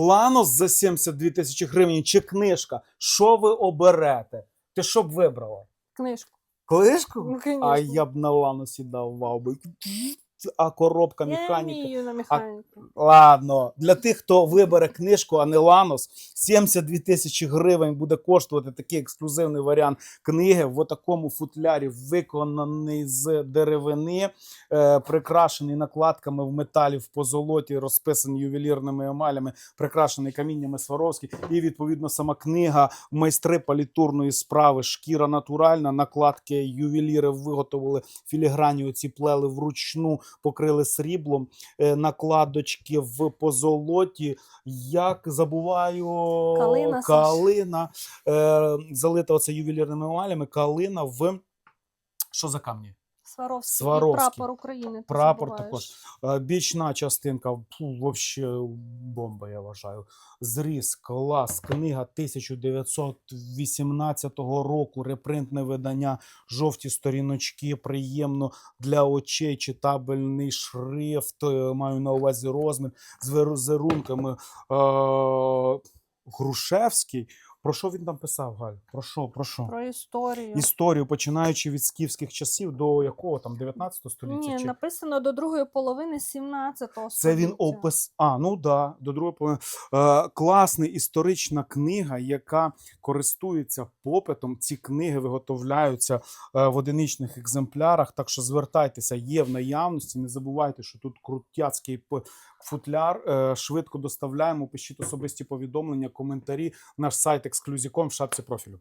Ланос за 72 тисячі гривень чи книжка. Що ви оберете? Ти що б вибрала? Книжку. Книжку? Ну, конечно. А я б на Ланосі давав би. А коробка Я механіки. на механіку. Ладно, для тих, хто вибере книжку, а не Ланос, 72 тисячі гривень буде коштувати такий ексклюзивний варіант книги в такому футлярі, виконаний з деревини, е, прикрашений накладками в металі в позолоті, розписаний ювелірними емалями, прикрашений каміннями Сваровські. І відповідно сама книга майстри палітурної справи, шкіра натуральна, накладки ювеліри виготовили філіграні, оці плели вручну покрили сріблом, е, накладочки в позолоті. Як забуваю, Калина, калина е, залита оце ювелірними емалями, калина в що за камні? Сваровський. Сваровський. Прапор України. Прапор також. Е, Бічна частинка, вообще бомба, я вважаю. Зріз, клас, книга 1918 року, репринтне видання, жовті сторіночки, приємно для очей, читабельний шрифт, е, маю на увазі розмір з візерунками. Е, Грушевський. Про що він там писав, Галь? Про що? Про що? Про історію. Історію, починаючи від скіфських часів до якого там 19 століття? Ні, чи... написано до другої половини 17 століття. Це він опис. А, ну да, до другої половини. Е, класна історична книга, яка користується попитом. Ці книги виготовляються е, в одиничних екземплярах. Так що звертайтеся, є в наявності. Не забувайте, що тут крутяцький футляр. Е, швидко доставляємо. Пишіть особисті повідомлення, коментарі. Наш сайт ексклюзіком в шапці профілю.